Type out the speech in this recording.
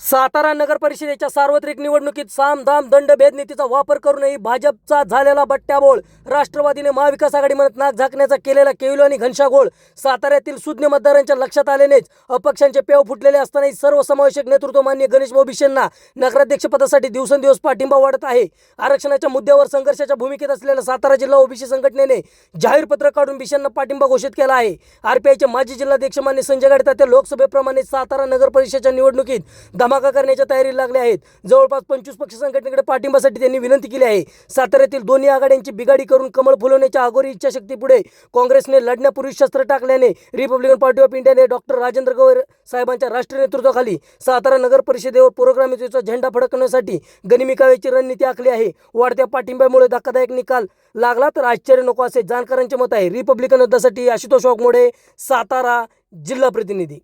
सातारा नगर परिषदेच्या सार्वत्रिक निवडणुकीत साम दाम दंड भेदनीतीचा वापर करूनही भाजपचा झालेला बट्ट्याबोळ राष्ट्रवादीने महाविकास आघाडी म्हणत नाक झाकण्याचा केलेला केविलो आणि घनशाघोळ साताऱ्यातील सुज्ञ मतदारांच्या लक्षात आल्यानेच अपक्षांचे पेव फुटलेले असतानाही सर्वसमावेशक नेतृत्व मान्य गणेश भिशेंना नगराध्यक्षपदासाठी दिवसेंदिवस पाठिंबा वाढत आहे. आरक्षणाच्या मुद्द्यावर संघर्षाच्या भूमिकेत असलेल्या सातारा जिल्हा ओबीसी संघटनेने जाहीर पत्र काढून भिशेंना पाठिंबा घोषित केला आहे. आरपीआयचे माजी जिल्हाध्यक्ष मान्य संजय गाडे लोकसभेप्रमाणे सातारा नगर परिषदेच्या निवडणुकीत धमाका करण्याच्या तयारीला लागले आहेत. जवळपास पंचवीस पक्ष संघटनेकडे पाठिंबासाठी त्यांनी विनंती केली आहे. साताऱ्यातील दोन्ही आघाड्यांची बिगाडी करून कमळ फुलवण्याच्या अघोरी इच्छाशक्तीपुढे काँग्रेसने लढण्यापूर्वी शस्त्र टाकल्याने रिपब्लिकन पार्टी ऑफ इंडियाने डॉक्टर राजेंद्र गवैर साहेबांच्या राष्ट्रीय नेतृत्वाखाली सातारा नगर परिषदेवर पुरोगामितेचा झेंडा फडकवण्यासाठी गनिमिकावेची रणनीती आखली आहे. वाढत्या पाठिंब्यामुळे धक्कादायक निकाल लागला तर आश्चर्य नको असे जाणकारांचे मत आहे. रिपब्लिकन युद्धासाठी आशुतोष वाघमोडे सातारा जिल्हा प्रतिनिधी.